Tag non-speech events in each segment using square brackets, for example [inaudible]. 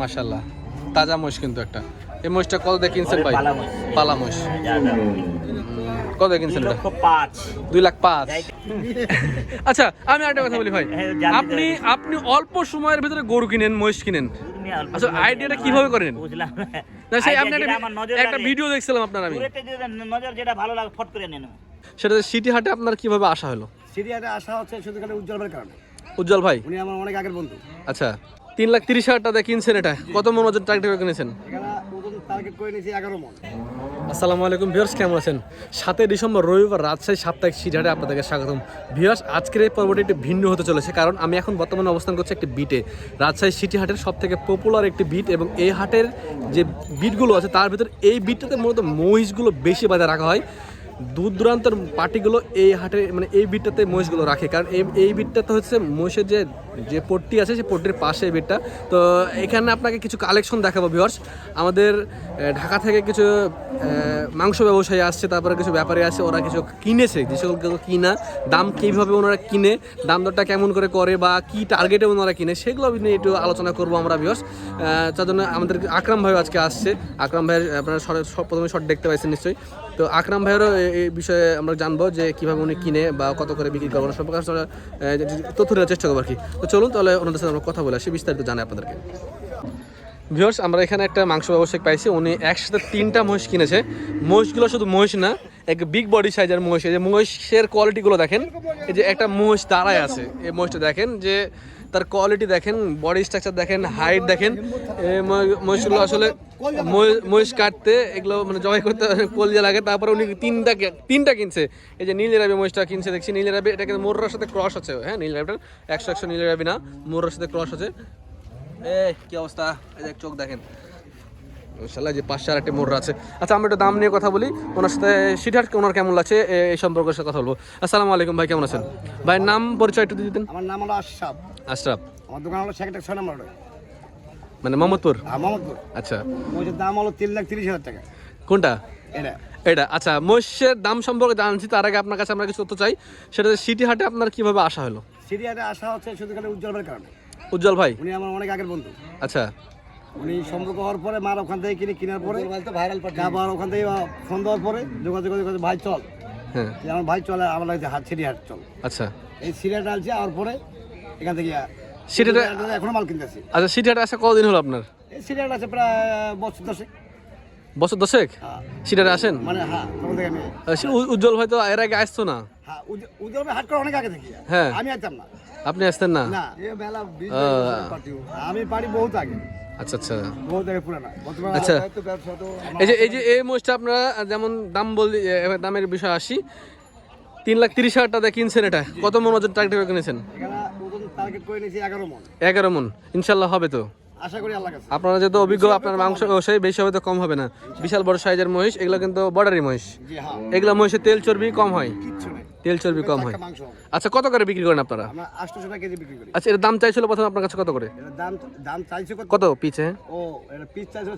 মাশাল্লাহ তাজা মহিষ কিন্তু একটা। এই মহিষটা কত দিয়ে কিনছেন ভাই? পালা। পালা মহিষ। কত দিয়ে কিনছেন দুই লাখ পাঁচ। আচ্ছা আমি একটা কথা বলি ভাই। হ্যাঁ, আপনি আপনি অল্প সময়ের ভিতরে গরু কিনেন মহিষ কিনেন। আচ্ছা, আইডিয়াটা কীভাবে করেন? বুঝলাম। না সেই আপনি একটা আমার নজর একটা লাগে, ভিডিও দেখছিলাম আপনার আমি। নজর যেটা ভালো লাগে ফট করে নেন সেটা সিটি হাটে আপনার কীভাবে আসা হলো? সিরিয়াতে আসা হচ্ছে শুধু খালি উজ্জ্বল ভাইয়ের কারণে। উজ্জ্বল ভাই? উনি আমার অনেক আগের বন্ধু। আচ্ছা। তিন লাখ তিরিশ হাজার টাকা কিনছেন এটা। কত মন ওজন ট্রাক্টর কিনেছেন? টার্গেট করে নিয়েছি আসসালামু আলাইকুম ভিউয়ার্স কেমন আছেন? সাতই ডিসেম্বর রবিবার রাজশাহী সাপ্তাহিক সিটারে আপনাদেরকে স্বাগতম। ভিউয়ার্স আজকের এই পর্বটি একটু ভিন্ন হতে চলেছে কারণ আমি এখন বর্তমানে অবস্থান করছি একটি বিটে রাজশাহী সিটি হাটের সব থেকে পপুলার একটি বিট এবং এই হাটের যে বিটগুলো আছে তার ভিতর এই বিটটাতে মূলত মহিষগুলো বেশি বাজার রাখা হয়। দূর দূরান্তর পার্টিগুলো এই হাটে মানে এই বিটটাতে মহিষগুলো রাখে। কারণ এই এই বিটটাতে হচ্ছে মহিষের যে যে পট্টি আছে, সেই পট্টির পাশে বিটটা। তো এখানে আপনাকে কিছু কালেকশন দেখাবো ভিউয়ার্স আমাদের ঢাকা থেকে কিছু মাংস ব্যবসায়ী আসছে, তারপরে কিছু ব্যাপারী আছে, ওরা কিছু কিনেছে। যে সকল কিনা, দাম কীভাবে ওনারা কিনে, দাম দরটা কেমন করে করে, বা কি টার্গেটে ওনারা কিনে, সেগুলো নিয়ে একটু আলোচনা করব আমরা ভিউয়ার্স তার জন্য আমাদের আকরাম ভাই আজকে আসছে। আকরাম ভাইয়ের আপনারা প্রথমে শর্ট দেখতে পাইছেন নিশ্চয়ই। তো আকরাম ভাইয়েরও এই বিষয়ে আমরা জানব যে কীভাবে উনি কিনে বা কত করে বিক্রি করব সব কাছে তথ্য দেওয়ার চেষ্টা করব আর কি। তো চলুন তাহলে ওনাদের সাথে আমরা কথা বলে আসি, বিস্তারিত জানাই আপনাদেরকে। ভিউয়ার্স, আমরা এখানে একটা মাংস ব্যবসায়িক পাইছি, উনি একসাথে তিনটা মহিষ কিনেছে। মহিষগুলো শুধু মহিষ না, এক বিগ বডি সাইজের মহিষ। এই যে মহিষের কোয়ালিটিগুলো দেখেন, এই যে একটা মহিষ দাঁড়ায় আছে, এই মহিষটা দেখেন যে তার কোয়ালিটি দেখেন বডি স্ট্রাকচার দেখেন হাইট দেখেন। মহিষগুলো আসলে মহি- মহিষ কাটতে এগুলো মানে জবাই করতে কলজা লাগে। তারপরে উনি তিনটা তিনটা কিনছে। এই যে নীল রাবি মহিষটা কিনছে, দেখছি নীল রাবি, এটা কিন্তু মোর্রার সাথে ক্রস আছে। হ্যাঁ নীল রাবিটার একশো একশো নীল রাবি না, মোর্রার সাথে ক্রস আছে। এ, কি অবস্থা? এই চোখ দেখেন। শালা যে পাঁচশো আর একটা মোড় আছে। আচ্ছা আমরা একটু দাম নিয়ে কথা বলি। ওনার সাথে সিটার ওনার কেমন লাগছে? এই সম্পর্কের সাথে কথা বলব। আসসালামু আলাইকুম ভাই কেমন আছেন? ভাইয়ের নাম পরিচয় একটু দিতেন। আমার নাম হলো আশরাফ। আশরাফ। আমার দোকান হলো সেক্রেটার ছয় নম্বর মানে মোহাম্মদপুর? আর মোহাম্মদপুর। আচ্ছা। মহিষের দাম হলো তিন লাখ তিরিশ হাজার টাকা। কোনটা? এটা। এটা। আচ্ছা মহিষের দাম সম্পর্কে জানছি তার আগে আপনার কাছে আমরা কিছু তথ্য চাই। সেটা সিটি হাটে আপনার কীভাবে আসা হলো? সিটি হাটে আসা হচ্ছে শুধু খালি উজ্জ্বল ভাইয়ের কারণে। উজ্জ্বল ভাই? উনি আমার অনেক আগের বন্ধু। আচ্ছা। উনি সম্পর্ক হওয়ার পরে মার ওখান থেকে কিনে কেনার পরে ভাইরাল আবার ওখান থেকে ফোন দেওয়ার পরে যোগাযোগ করে ভাই চল। হ্যাঁ। আমার ভাই চলে আমার লাগছে হাট সিরি হাট চল। আচ্ছা। এই সিরিয়াটা আনছি আর পরে এখান থেকে সিরিয়াটা- এখনও মাল কিনতেছি। আচ্ছা সিটি হাটে আসা কতদিন হলো আপনার? এই সিরিয়াটা আছে প্রায় বছর দশেক। বছর দশেক? হ্যাঁ। সিটি আসেন? মানে হ্যাঁ উজ্জ্বল ভাই তো এর আগে আসতো না। হ্যাঁ হাট করে অনেক আগে থেকে। হ্যাঁ। আমি আসতাম না। আপনি আসতেন না? আমি পারি বহুত আগে। আচ্ছা আচ্ছা। আচ্ছা। এই যে এই যে এই মোষটা আপনারা যেমন দাম বলি দামের বিষয় আসি। তিন লাখ তিরিশ হাজার টাকা কিনছেন এটা। কত মন ওজন কিনেছেন? টার্গেট করে নিয়েছি এগারো মন। ইনশাল্লাহ হবে তো। আপনারা যেহেতু অভিজ্ঞ আপনার মাংস ব্যবসায়ী বেশি হবে তো কম হবে না। বিশাল বড় সাইজের মহিষ এগুলো কিন্তু বর্ডারি মহিষ। হ্যাঁ। এগুলো মহিষের তেল চর্বি কম হয়। তেল চর্বি কম হয়। আচ্ছা কত করে বিক্রি করেন আপনারা? আমরা আটশোশো টাকা কেজি বিক্রি করি। আচ্ছা এর দাম চাইছিল প্রথমে আপনার কাছে কত করে? দাম দাম চাইছে কত? পিছে ও এটা পিস চাইছে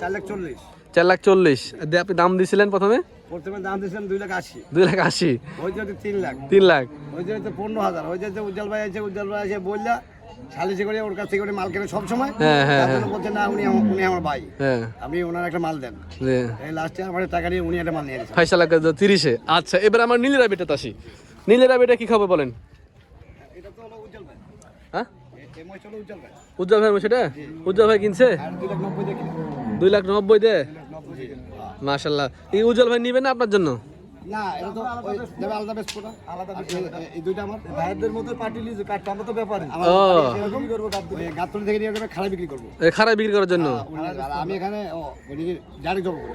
চার লাখ চল্লিশ। চার লাখ চল্লিশ। আপনি দাম দিয়েছিলেন প্রথমে? প্রথমে দাম দিয়েছিলাম দুই লাখ আশি। দুই লাখ আশি। ওই যে তিন লাখ। তিন লাখ। ওই যে পনেরো হাজার। ওই যে উজ্জ্বল ভাই আছে উজ্জ্বল ভাই আছে বললা সালিশে করে ওর কাছ থেকে উনি মাল কেনে সবসময়? হ্যাঁ, হ্যাঁ, বলছে না উনি আমার- উনি আমার ভাই। হ্যাঁ। আপনি ওনার একটা মাল দেন। এই লাস্টে আমার টাকা নিয়ে উনি একটা মাল নিয়ে গেছে। করে তিরিশে। আচ্ছা এবার আমার নীলের আবিটাতে আসি। নীলের আবিটা কি খাবে বলেন? এটা তো হলো উজ্জ্বল ভাই। হ্যাঁ? উজ্জ্বল ভাই। সেটা উজ্জ্বল ভাই কিনছে? দুই লাখ নব্বই দে মাশাল্লাহ। এই উজ্জ্বল ভাই নিবেন না আপনার জন্য? না এটা তো দেবে আলাদা বেশ পুরো। আলাদা এই দুইটা আমার ভাইদের মধ্যে পার্টি লিজ কাটটা আমরা তো ব্যাপারে। ও। এরকম করব গাতলি থেকে নিয়ে যাবে খারাপ বিক্রি করব। এ, খারাপ বিক্রি করার জন্য? আমি এখানে ও ডাইরেক্ট জব করি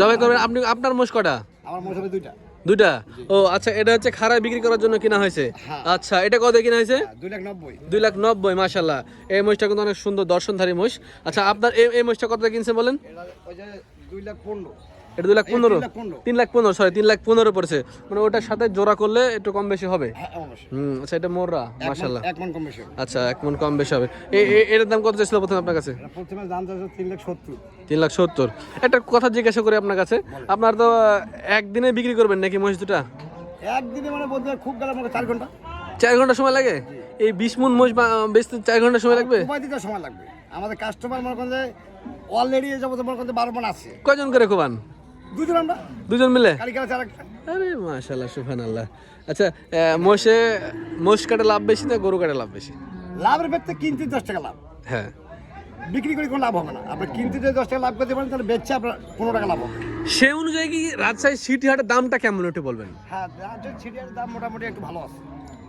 জবাই করবেন আপনি আপনার মোষ কটা? আমার মশাবে দুইটা। দুইটা? ও আচ্ছা এটা হচ্ছে খারাপ বিক্রি করার জন্য কিনা হয়েছে? হ্যাঁ। আচ্ছা এটা কত কিনা হয়েছে? দুই লাখ নব্বই। দুই লাখ নব্বই মাশাল্লাহ এই মহিষটা কিন্তু অনেক সুন্দর দর্শনধারী মহিষ আচ্ছা আপনার এই এই মহিষটা কত কিনছে বলেন? এটা ওই যে দুই লাখ পনেরো। এটা দুই লাখ পনেরো। তিন লাখ পনেরো। সরি তিন লাখ পনেরো পড়ছে। মানে ওটার সাথে জোড়া করলে একটু কম বেশি হবে? হ্যাঁ হুম আচ্ছা এটা মোররা। আচ্ছা এক মন কম বেশি হবে। এটার দাম কত চাইছিল প্রথমে আপনার কাছে? প্রথমে দাম চাইছে তিন লাখ সত্তর। তিন লাখ সত্তর। একটা কথা জিজ্ঞাসা করি আপনার কাছে। আপনার তো একদিনে বিক্রি করবেন নাকি মহিষ দুটা? একদিনে মানে বলতে খুব চার ঘণ্টা। চার ঘণ্টা সময় লাগে? এই বিশ মন মহিষ বেচতে চার ঘণ্টা সময় লাগবে? সময় লাগবে। আমাদের কাস্টমার মনে করেন অলরেডি জগতে মনে করেন বারো মন আছে। কয়জন করে কোবান দুজন আমরা। দুজন মিলে? আরে মাশাল্লাহ সুফান আল্লাহ আচ্ছা মোষে মোষ কাটে লাভ বেশি না গরু কাটে লাভ বেশি? লাভের ক্ষেত্রে কিনতে দশ টাকা লাভ। হ্যাঁ। বিক্রি করে কোনো লাভ হবে না। আপনি কিনতে যদি দশ টাকা লাভ করতে পারেন তাহলে বেচছে আপনার পনেরো টাকা লাভ হবে। সে অনুযায়ী কি রাজশাহী সিটি হাটের দামটা কেমন একটু বলবেন? হ্যাঁ রাজ্যের ছিটিয়ার দাম মোটামুটি একটু ভালো আছে।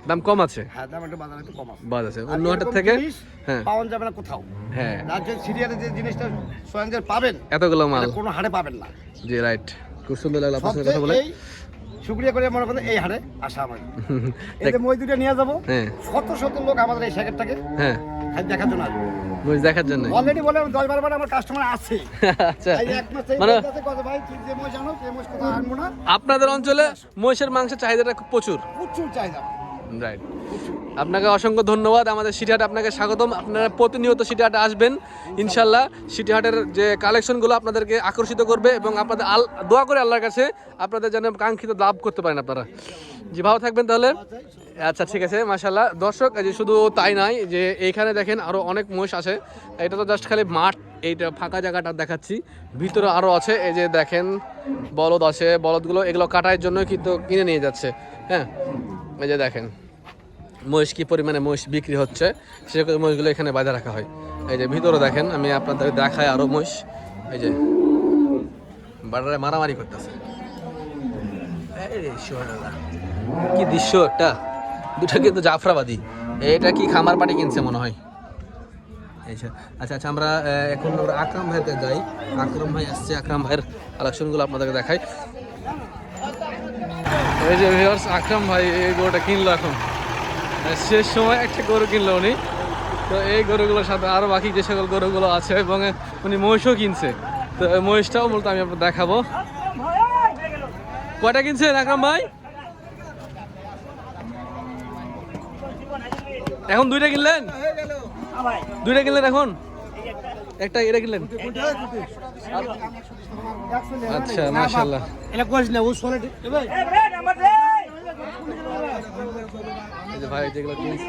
দাম কম আছে? হ্যাঁ দাম একটু বাজারে একটু কম আছে। বাদ আছে। অন্য হাটের থেকে? হ্যাঁ। পাওয়া যাবে না কোথাও। হ্যাঁ। রাজ্যের সিরিয়ালে যে জিনিসটা যে পাবেন এতগুলো মাল। কোনো হাটে পাবেন না। জি রাইট। খুব সুন্দর লাগল আপনার সাথে কথা বলে। শুক্রিয়া করে মনে করেন এই হাটে আসা আমার। [laughs] এই যে মই দুটো নিয়ে যাব হ্যাঁ। শত শত লোক আমাদের এই স্যাকেটটাকে হ্যাঁ। দেখার জন্য আসবে। দেখার জন্য অলরেডি বলে বারো আমার কাস্টমার আছে। [laughs] আচ্ছা। মানে ভাই যে মই জানো সেই মই কোথাও আনব না। আপনাদের অঞ্চলে মহিষের মাংসের চাহিদাটা খুব প্রচুর। প্রচুর চাহিদা। রাইট আপনাকে অসংখ্য ধন্যবাদ। আমাদের সিটিহাট আপনাকে স্বাগতম। আপনারা প্রতিনিয়ত সিটিহাটে আসবেন। ইনশাল্লাহ সিটিহাটের যে কালেকশনগুলো আপনাদেরকে আকর্ষিত করবে এবং আপনাদের আল দোয়া করে আল্লাহর কাছে আপনাদের যেন কাঙ্ক্ষিত লাভ করতে পারেন আপনারা। জি, ভালো থাকবেন তাহলে? আচ্ছা ঠিক আছে মাশাল্লাহ দর্শক যে শুধু তাই নয় যে এইখানে দেখেন আরও অনেক মহিষ আছে। এটা তো জাস্ট খালি মাঠ, এইটা ফাঁকা জায়গাটা দেখাচ্ছি। ভিতরে আরও আছে, এই যে দেখেন বলদ আছে। বলদগুলো এগুলো কাটার জন্য কিন্তু কিনে নিয়ে যাচ্ছে। হ্যাঁ? এই যে দেখেন, মহিষ কি পরিমাণে মহিষ বিক্রি হচ্ছে? সেরকম মহিষগুলো এখানে বাঁধা রাখা হয়। এই যে ভিতরে দেখেন, আমি আপনাদের দেখাই আরও মহিষ। এই যে বাড়ারে মারামারি করতেছে। কি দৃশ্য একটা। দুটো কিন্তু জাফরাবাদী। এটা কি খামার পাটি কিনছে মনে হয়? আচ্ছা আচ্ছা আমরা এখন আমরা আকরাম ভাইয়ের যাই। আকরাম ভাই আসছে, আকরাম ভাইয়ের কালেকশনগুলো আপনাদেরকে দেখাই। এই যে ভিউয়ার্স আকরাম ভাই এই গরুটা কিনলো এখন। শেষ সময় একটা গরু কিনলো উনি। তো এই গরুগুলোর সাথে আরও বাকি যে সকল গরুগুলো আছে, এবং উনি মহিষও কিনছে। তো মহিষটাও মূলত আমি আপনার দেখাবো। কয়টা কিনছেন আকরাম ভাই? এখন দুইটা কিনলেন? দুইটা কিনলেন এখন? একটা এটা কিনলেন? আচ্ছা মাশাল্লাহ এটা করিস না ও শোনে এই যে ভাই যেগুলো কিনছে।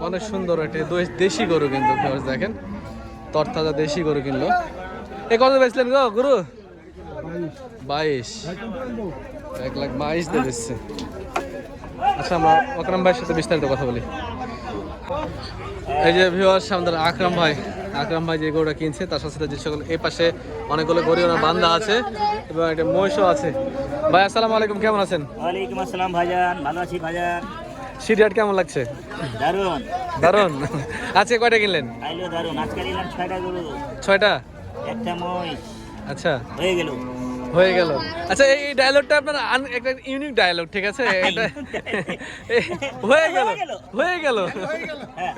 অনেক সুন্দর একটি দে- দেশি গরু কিন্তু দেখেন। তরতাজা দেশি গরু কিনলো। এ কত বেচলেন গো গরু? বাইশ। এক লাখ বাইশ দিয়ে বেচছে আচ্ছা আমরা আকরাম ভাইয়ের সাথে বিস্তারিত কথা বলি। এই যে ভিউয়ার্স আমাদের আকরাম ভাই। আকরাম ভাই যে গরুটা কিনছে তার সাথে যে সকল এই পাশে অনেকগুলো গরু ওনার বান্ধা আছে এবং একটা মহিষও আছে। ভাই আসসালামু আলাইকুম কেমন আছেন? ওয়ালাইকুম আসসালাম ভাইজান ভালো আছি ভাইজান। সিরিয়াট কেমন লাগছে? দারুণ দারুণ আজকে কয়টা কিনলেন? আইলো দারুণ আজকে নিলাম ছয়টা গরু। 6টা একটা মহিষ। আচ্ছা। হয়ে গেল। হয়ে গেল। আচ্ছা এই ডায়লগটা আপনার একটা ইউনিক ডায়লগ ঠিক আছে? এটা হয়ে গেল। হয়ে গেল। হ্যাঁ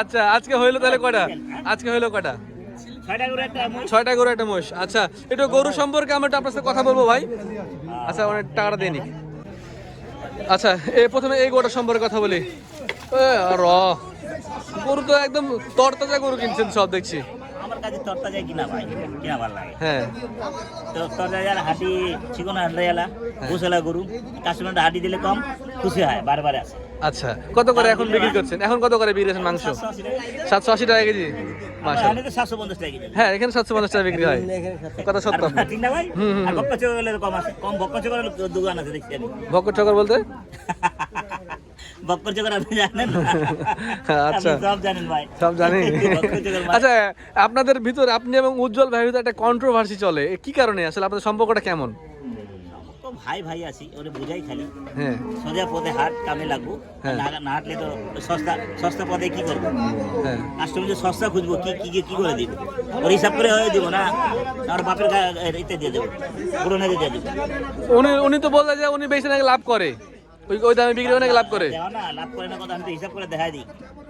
আচ্ছা আজকে হইল তাহলে কয়টা? আজকে হইল কয়টা? ছয়টা গরু একটা গরু একটা মোষ আচ্ছা একটু গরু সম্পর্কে আমরা একটু আপনার সাথে কথা বলব ভাই। আচ্ছা অনেক টাকাটা দেয়নি আচ্ছা এই প্রথমে এই গরুটা সম্পর্কে কথা বলি। এ, র। গরু তো একদম তরতাজা গরু কিনছেন সব দেখছি। আমার কাছে তরতা যায় কিনা ভাই? কিনা ভালো লাগে? হ্যাঁ। তো তরতা যায় হাঁটি চিকন হাঁটলে এলা গোসলা গরু কাস্টমার হাঁটি দিলে কম খুশি হয় বারবার আসে। আচ্ছা কত করে এখন বিক্রি করছেন? এখন কত করে বিক্রি করছেন মাংস? সাতশো আশি টাকা। কেজি। হ্যাঁ এখানে সাতশো পঞ্চাশ টাকা বিক্রি হয়। কথা সত্য। ভাই? ভক্কর চকর বলতে? বক্কর আপনি জানেন [laughs] আচ্ছা। সব জানেন ভাই। সব জানি বক্কর চোখের মাল। আচ্ছা আপনাদের ভিতরে আপনি এবং উজ্জ্বল ভাইয়ের ভিতরে একটা কন্ট্রোভার্সি চলে। কি কারণে? আসলে আপনাদের সম্পর্কটা কেমন? ভাই ভাই আছি ওরে বুঝাই খালি। হ্যাঁ। সোজা পথে হাট কামে লাগবো হ্যাঁ। না হাঁটলে তো সস্তা সস্তা পথে কি করব? হ্যাঁ। কাস্টমার যে সস্তা খুঁজবো কি কি কি করে দিব? ওর হিসাব করে হয়ে দিব না? আর বাপের এতে দিয়ে দেবো পুরোনো দিয়ে দেবো। উনি উনি তো বললেন যে উনি বেশি নাকি লাভ করে। ওই ওই দামে বিক্রি করে নাকি লাভ করে? না লাভ করে না কথা আমি তো হিসাব করে দেখাই দিই। হ্যাঁ।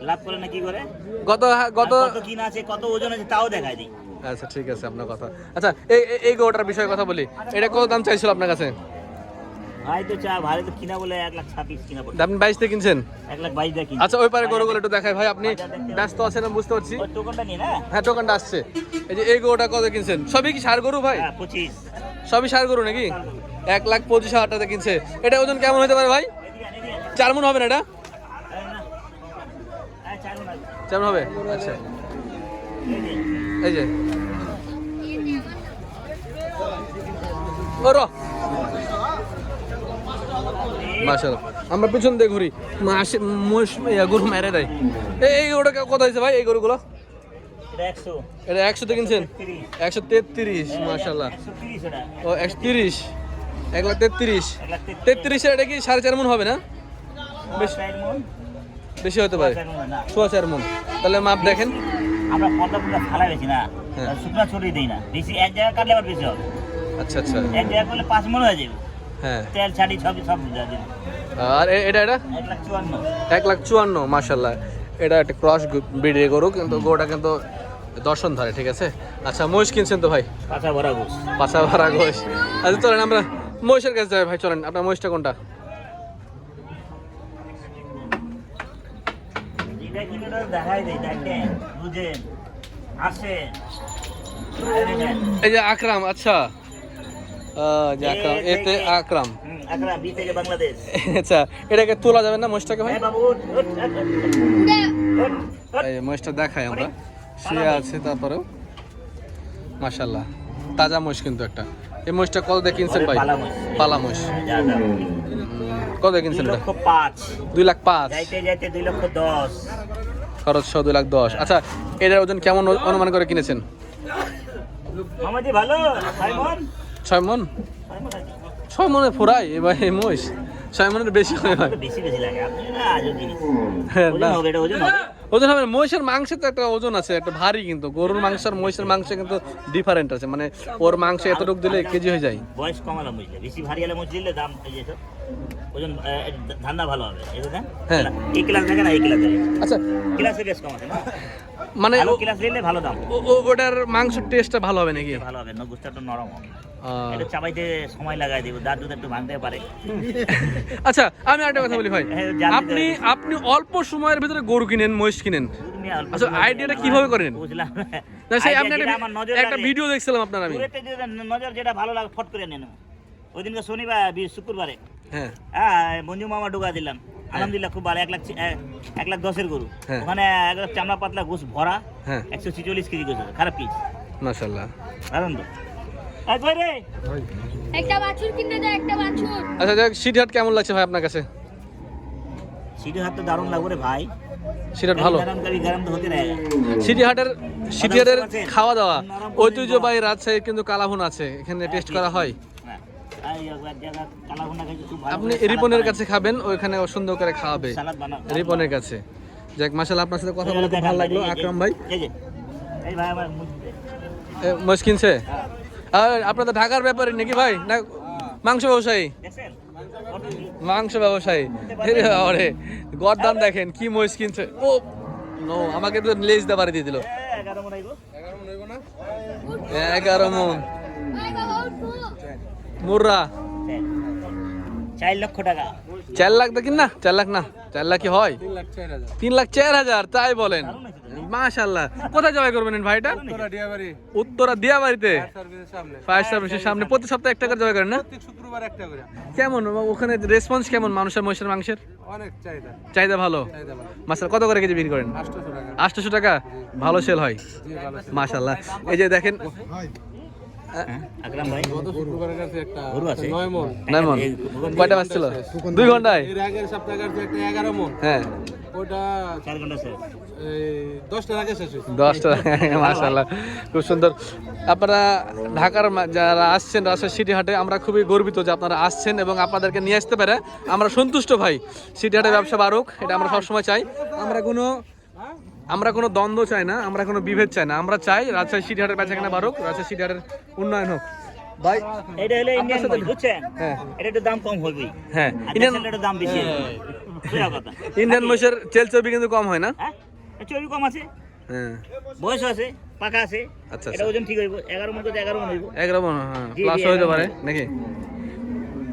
লাভ করে না কি করে? গত গত কত কিন আছে কত ওজন আছে তাও দেখাই দিই। আচ্ছা ঠিক আছে আপনার কথা। আচ্ছা এই এই- গোটার বিষয়ে কথা বলি। এটা কত দাম চাইছিল আপনার কাছে? ভাই তো চা ভাই তো কিনা বলে এক লাখ ছাব্বিশ কিনা বলে। আপনি কিনছেন? এক লাখ বাইশ দিয়ে আচ্ছা ওই পারে গরুগুলো একটু ভাই আপনি ব্যস্ত আছেন আমি বুঝতে পারছি। টোকনটা নিয়ে না? হ্যাঁ দোকানটা আসছে। এই যে এই গরুটা কত কিনছেন? সবই কি সার গরু ভাই? হ্যাঁ পঁচিশ। সবই সার গরু নাকি? এক লাখ পঁচিশ হাজার টাকা কিনছে। এটা ওজন কেমন হতে পারে ভাই। চার মন হবে না এটা? কেমন হবে? আচ্ছা। এই যে। ও র। মাশাআল্লাহ। আমরা পিছন দিয়ে ঘুরি। মাসে গরু মেরে দেয়। এই গরুটা কত হয়েছে ভাই এই গরুগুলো? এটা একশো। এটা একশোতে কিনছেন? একশো তেত্রিশ মাশাল্লাহ একশো ও একশো তিরিশ। এক লাখ তেত্রিশ। তেত্রিশ। এটা কি সাড়ে চার মন হবে না? বেশ বেশি হতে পারে। সোয়া চার মন তাহলে মাপ দেখেন। আমরা পদ্মা ফুলটা ফালা বেশি না। হ্যাঁ। শুকনা ছড়িয়ে দিই না। বেশি এক জায়গায় কাটলে আবার বেশি হবে। আচ্ছা আচ্ছা। এক জায়গায় করলে পাঁচ মন হয়ে যাবে। হ্যাঁ। তেল ছাড়ি সব সব আর এটা এটা? এক লাখ চুয়ান্ন। এক লাখ চুয়ান্ন মাসাল্লাহ এটা একটা ক্রস ব্রিডের গরু কিন্তু গরুটা কিন্তু দর্শন ধরে ঠিক আছে? আচ্ছা মহিষ কিনছেন তো ভাই? কাঁচা ভরা ভাড়া ঘোষ আচ্ছা চলেন আমরা মহিষের কাছে যাই ভাই চলেন। আপনার মহিষটা কোনটা? এটা কিলোটা দেখাই দেয় দেখেন বুঝেন আসেন। এই যে আকরাম আচ্ছা। এতে আকরাম। আকরাম বি থেকে বাংলাদেশ। [laughs] আচ্ছা এটাকে তোলা যাবে না মহিষটাকে ভাই? হ্যাঁ। এই মহিষটা দেখাই আমরা। শুয়ে আছে তারপরেও। মাশাল্লাহ তাজা মহিষ কিন্তু একটা। এই মহিষটা কত দিয়ে কিনছেন ভাই? পালা মহিষ। মহিষ। কত কিনছেন এটা? দুই লাখ পাঁচ। যাইতে যাইতে দুই লক্ষ দশ। খরচ সহ দুই লাখ দশ। আচ্ছা এটার ওজন কেমন অনুমান করে কিনেছেন? মামাজি ভালো? ছয় মন। ছয় মনে? ফুরাই এবার মহিষ। ছয় মনের বেশি হয়। বেশি বেশি লাগে না হ্যাঁ, ওজন হবে। মহিষের মাংসে তো একটা ওজন আছে একটা ভারী কিন্তু। গরুর মাংস আর মহিষের মাংস কিন্তু ডিফারেন্ট আছে। মানে ওর মাংস এতটুকু দিলে কেজি হয়ে যায়। বয়স কমালাম বুঝলে বেশি ভারী হলে মুচ দিলে দাম ওজন ধান্দা ভালো হবে। এই দেখেন হ্যাঁ। এই ক্লাস থাকে না এই ক্লাসে আচ্ছা। ক্লাসে বেশ কম আছে না? মানে ও- ক্লাস নিলে ভালো দাম। ও- ও- ওটার মাংস টেস্টটা ভালো হবে নাকি? ভালো হবে নগুসটা একটু নরম হবে। এটা চাবাইতে সময় লাগাই দিব দাঁত দুধ একটু ভাঙতে পারে। [laughs] আচ্ছা আমি একটা কথা বলি ভাই। হ্যাঁ। আপনি আপনি অল্প সময়ের ভিতরে গরু কিনেন মহিষ কিনেন। আচ্ছা, আইডিয়াটা কীভাবে করেন? বুঝলাম। না সেই আপনি একটা আমার নজর একটা ভিডিও দেখছিলাম আপনার আমি নজর যেটা ভালো লাগে ফট করে নেন। ওই দিনকে শনিবার শুক্রবারে হ্যাঁ। হ্যাঁ মঞ্জু মামা ঢুকা দিলাম। আলহামদুলিল্লাহ খুব ভালো। এক লাখ এক- লাখ দশের গরু। হ্যাঁ। ওখানে এক লাখ চামড়া পাতলা গোস ভরা। হ্যাঁ। একশো ছিচল্লিশ কেজি গোস। খারাপ পিস। মাশাল্লাহ দারুণ তো। এই কই একটা বাছুর কিনে দাও একটা বাছুর। আচ্ছা সিটহাট কেমন লাগছে ভাই আপনার কাছে? তো দারুণ লাগবে রে ভাই। সিটহাট ভালো? সিটিহাটের সিটিহাটের খাওয়া দাওয়া। ঐতিহ্যবাহী রাজশাহীর কিন্তু কালাভুন আছে। এখানে টেস্ট করা হয়। আপনি রিপনের কাছে খাবেন ওইখানে সুন্দর করে খাওয়াবে। রিপনের কাছে। যাক মাসাল্লাহ আপনার সাথে কথা বলে খুব ভালো লাগল। আকরাম ভাই? কিনছে? আর আপনাদের ঢাকার ব্যাপারে নাকি ভাই? না মাংস ব্যবসায়ী? মাংস ব্যবসায়ী। আরে গড় দেখেন কি মহিষ কিনছে। ও নো আমাকে তো লেজ দেবারে দিয়ে দিল। এগারো মনে। এগারো মন। মুর্রা। চার। লক্ষ টাকা। চার লাখ দেখেন না চার লাখ না চার লাখ কি হয় তিন লাখ চার হাজার তাই বলেন। মাশাল্লাহ কোথায় জবাই করবেন ভাই এটা উত্তরা দিয়া বাড়িতে ফায়ার সার্ভিসের সামনে। প্রতি সপ্তাহে একটা করে জবাই করেন না? শুক্রবার একটা করে। কেমন? ওখানে রেসপন্স কেমন মানুষের মহিষের মাংসের? অনেক চাহিদা। চাহিদা ভালো? মাসাল কত করে কেজি বিক্রি করেন? আটশোশো টাকা। ভালো সেল হয়। জি ভালো মাশাল্লাহ এই যে দেখেন আকরাম ভাই। গত শুক্রবারের কাছে একটা গরু আছে? নয় মন। নয় মন। এই কয়টা বাজছিল দুই ঘন্টায়? এর আগের সপ্তাহে কাছে একটা এগারো মন। হ্যাঁ। ওটা চার ঘণ্টা শেষ। দশটার আগে শেষ হয়েছে। দশটা মাশাল্লাহ খুব সুন্দর। আপনারা ঢাকার মা- যারা আসছেন রাজশাহী সিটি হাটে আমরা খুবই গর্বিত যে আপনারা আসছেন এবং আপনাদেরকে নিয়ে আসতে পারে। আমরা সন্তুষ্ট ভাই। সিটি হাটে ব্যবসা বাড়ুক এটা আমরা সবসময় চাই। আমরা কোনো আমরা কোনো দ্বন্দ্ব চাই না আমরা কোনো বিভেদ চাই না। আমরা চাই রাজশাহী সিটি হাটের বেচাকেনা বাড়ুক রাজশাহী সিটি হাটের উন্নয়ন হোক। ভাই এটা হলো ইন্ডিয়ান সাথে- বুঝছেন? হ্যাঁ। এটা একটু দাম কম হ্যাঁ। ইন্ডিয়ান দেশের দাম বেশি। কথা। ইন্ডিয়ান মহিষের চেল চর্বি কিন্তু কম হয় না? হ্যাঁ? চর্বি কম আছে। হ্যাঁ। বয়স আছে পাকা আছে। আচ্ছা, এটা আচ্ছা। ওজন ঠিক হইব মন মন হইব। মন হ্যাঁ প্লাস হইতে পারে নাকি?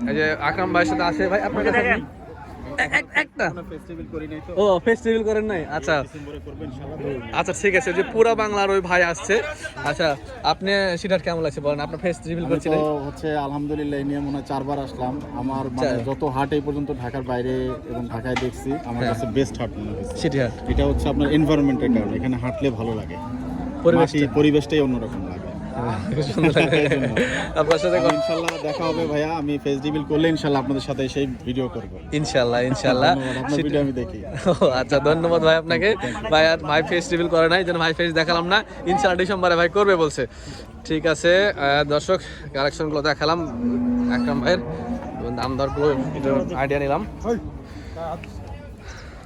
এই যে আকরাম ভাইয়ের সাথে আসে ভাই আপনার কাছে দেখেন একটা। ও ফেস্টিভ্যাল করেন নাই? আচ্ছা। আচ্ছা ঠিক আছে যে পুরো বাংলার ওই ভাই আসছে। আচ্ছা আপনি সিটার কেমন লাগছে বলেন? আপনার ফেস্টিভ্যাল করছিলেন? হচ্ছে আলহামদুলিল্লাহ এই নিয়ে মনে হয় চারবার আসলাম। আমার মানে যত হাট এই পর্যন্ত ঢাকার বাইরে এবং ঢাকায় দেখছি আমার হ্যাঁ। কাছে বেস্ট হাট মনে হয়েছে সিটি হাট। এটা হচ্ছে আপনার এনভায়রনমেন্টের কারণে এখানে হাঁটলে ভালো লাগে। পরিবেশটা। মাটি পরিবেশটাই অন্যরকম লাগে। আপনার সাথে ইনশাল্লাহ দেখা হবে ভাইয়া। আমি ফেস রিভিল করলে ইনশাল্লাহ আপনাদের সাথে সেই ভিডিও করব। ইনশাল্লাহ ইনশাল্লাহ ভিডিও আমি দেখি। আচ্ছা ধন্যবাদ ভাই আপনাকে। ভাই আর ভাই ফেস রিভিল করে নাই যেন ভাই ফেস দেখালাম না। ইনশাল্লাহ ডিসেম্বরে ভাই করবে বলছে। ঠিক আছে দর্শক কালেকশনগুলো দেখালাম। আকরাম ভাইয়ের দাম দরগুলো আইডিয়া নিলাম।